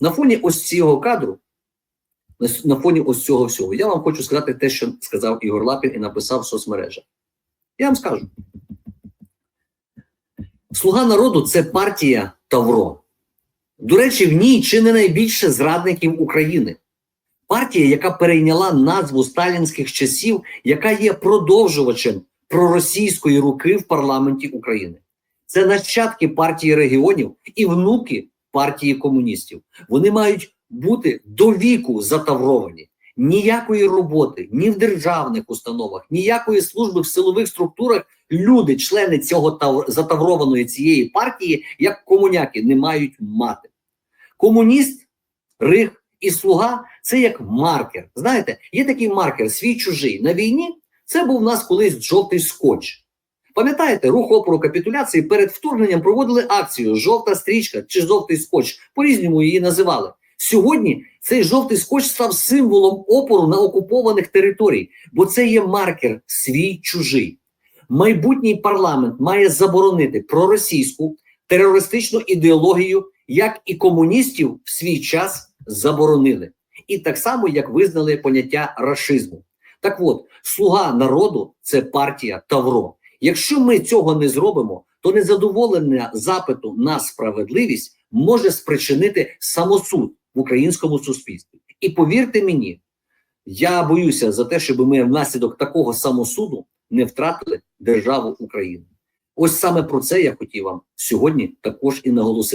На фоні ось цього кадру, на, фоні ось цього всього, я вам хочу сказати те, що сказав Ігор Лапін і написав в соцмережах. Я вам скажу. Слуга народу це партія Тавро. До речі, в ній чи не найбільше зрадників України. Партія, яка перейняла назву сталінських часів, яка є продовжувачем проросійської руки в парламенті України. Це нащадки партії регіонів і внуки партії комуністів. Вони мають бути до віку затавровані. Ніякої роботи ні в державних установах, ніякої служби в силових структурах люди, члени цього тав- затаврованої цієї партії, як комуняки, не мають мати. Комуніст, риг і слуга це як маркер. Знаєте, є такий маркер свій чужий. На війні це був у нас колись жовтий скотч. Пам'ятаєте, рух опору капітуляції перед вторгненням проводили акцію Жовта стрічка чи жовтий скотч. По-різному її називали. Сьогодні цей жовтий скотч став символом опору на окупованих територій, бо це є маркер свій чужий. Майбутній парламент має заборонити проросійську терористичну ідеологію, як і комуністів в свій час заборонили, і так само як визнали поняття рашизму. Так от, слуга народу це партія Тавро. Якщо ми цього не зробимо, то незадоволення запиту на справедливість може спричинити самосуд в українському суспільстві. І повірте мені, я боюся за те, щоб ми внаслідок такого самосуду не втратили державу Україну. Ось саме про це я хотів вам сьогодні також і наголосити.